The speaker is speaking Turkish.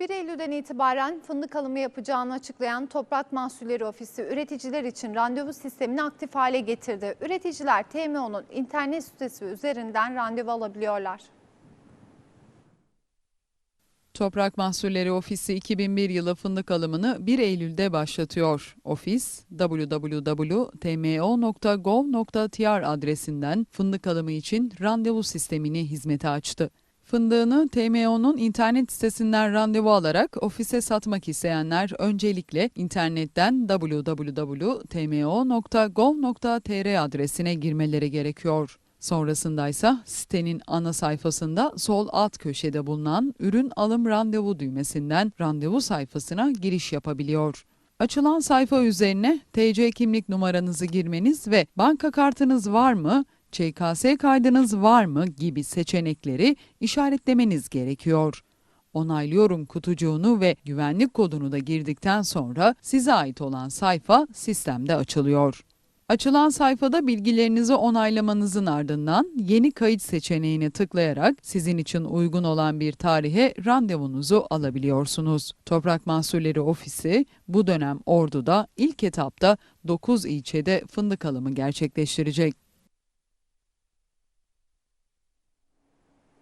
1 Eylül'den itibaren fındık alımı yapacağını açıklayan Toprak Mahsulleri Ofisi üreticiler için randevu sistemini aktif hale getirdi. Üreticiler TMO'nun internet sitesi üzerinden randevu alabiliyorlar. Toprak Mahsulleri Ofisi 2001 yılı fındık alımını 1 Eylül'de başlatıyor. Ofis www.tmo.gov.tr adresinden fındık alımı için randevu sistemini hizmete açtı. Fındığını TMO'nun internet sitesinden randevu alarak ofise satmak isteyenler öncelikle internetten www.tmo.gov.tr adresine girmeleri gerekiyor. Sonrasında ise sitenin ana sayfasında sol alt köşede bulunan ürün alım randevu düğmesinden randevu sayfasına giriş yapabiliyor. Açılan sayfa üzerine TC kimlik numaranızı girmeniz ve banka kartınız var mı, ÇKS kaydınız var mı gibi seçenekleri işaretlemeniz gerekiyor. Onaylıyorum kutucuğunu ve güvenlik kodunu da girdikten sonra size ait olan sayfa sistemde açılıyor. Açılan sayfada bilgilerinizi onaylamanızın ardından yeni kayıt seçeneğine tıklayarak sizin için uygun olan bir tarihe randevunuzu alabiliyorsunuz. Toprak Mahsulleri Ofisi bu dönem Ordu'da ilk etapta 9 ilçede fındık alımı gerçekleştirecek.